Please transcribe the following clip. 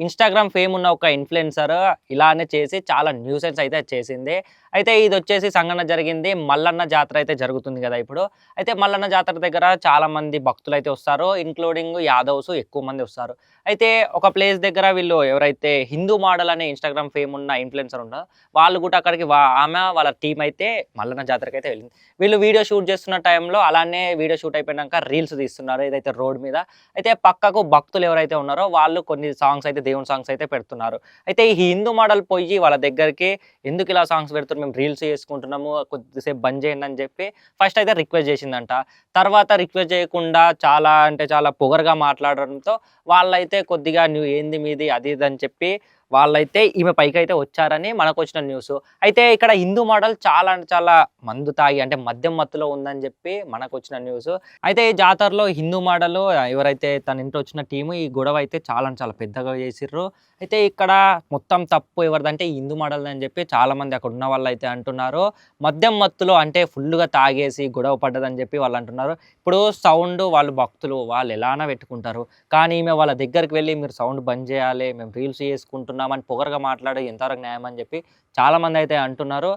Instagram fame ఉన్న ఒక influencer ఇలానే చేసి చాలా న్యూసెన్స్ అయితే చేసింది. అయితే ఇది వచ్చేసి సంఘటన జరిగింది. మల్లన్న జాతర అయితే జరుగుతుంది కదా ఇప్పుడు. అయితే మల్లన్న జాతర దగ్గర చాలా మంది భక్తులు అయితే వస్తారు. ఇంక్లూడింగ్ యాదవ్స్ ఎక్కువ మంది వస్తారు. అయితే ఒక ప్లేస్ దగ్గర వీళ్ళు ఎవరైతే హిందూ మోడల్ అనే ఇన్స్టాగ్రామ్ ఫేమ్ ఉన్న ఇన్ఫ్లుయెన్సర్ ఉందో వాళ్ళు కూడా అక్కడికి వా- ఆమె వాళ్ళ టీం అయితే మల్లన్న జాతరకి అయితే వెళ్ళింది. వీళ్ళు వీడియో షూట్ చేస్తున్న టైంలో అలానే వీడియో షూట్ అయిపోయినాక రీల్స్ తీస్తున్నారు. ఏదైతే రోడ్ మీద. అయితే పక్కకు భక్తులు ఎవరైతే ఉన్నారో వాళ్ళు కొన్ని సాంగ్స్ అయితే దేవుని సాంగ్స్ అయితే పెడుతున్నారు. అయితే ఈ హిందూ మోడల్ పోయి వాళ్ళ దగ్గరికి ఎందుకు ఇలా సాంగ్స్ పెడుతున్నారు? మేము రీల్స్ చేసుకుంటున్నాము కొద్దిసేపు బంద్ చేయండి అని చెప్పి ఫస్ట్ అయితే రిక్వెస్ట్ చేసిందంట. తర్వాత రిక్వెస్ట్ చేయకుండా చాలా అంటే చాలా పొగరుగా మాట్లాడడంతో వాళ్ళైతే కొద్దిగా నువ్వు ఏంది మీది? అది ఇది అని చెప్పి వాళ్ళైతే ఈమె పైకి అయితే వచ్చారని మనకు వచ్చిన న్యూస్. అయితే ఇక్కడ హిందూ మోడల్ చాలా అంటే చాలా మందు తాగి అంటే మద్యం మత్తులో ఉందని చెప్పి మనకు వచ్చిన న్యూస్. అయితే ఈ జాతరలో హిందూ మోడల్ ఎవరైతే తన ఇంట్లో వచ్చిన టీము ఈ గొడవ అయితే చాలా చాలా పెద్దగా చేసిర్రు. అయితే ఇక్కడ మొత్తం తప్పు ఎవరిదంటే హిందూ మోడల్ అని చెప్పి చాలా మంది అక్కడ ఉన్న వాళ్ళు అయితే అంటున్నారు. మద్యం మత్తులో అంటే ఫుల్గా తాగేసి గొడవ పడ్డదని చెప్పి వాళ్ళు అంటున్నారు. ఇప్పుడు సౌండ్ వాళ్ళు భక్తులు వాళ్ళు ఎలానా పెట్టుకుంటారు. కానీ ఈమె వాళ్ళ దగ్గరికి వెళ్ళి మీరు సౌండ్ బంద్ చేయాలి మేము రీల్స్ చేసుకుంటున్నాం అని పొగరగా మాట్లాడి ఎంతవరకు న్యాయం అని చెప్పి చాలా మంది అయితే అంటున్నారు.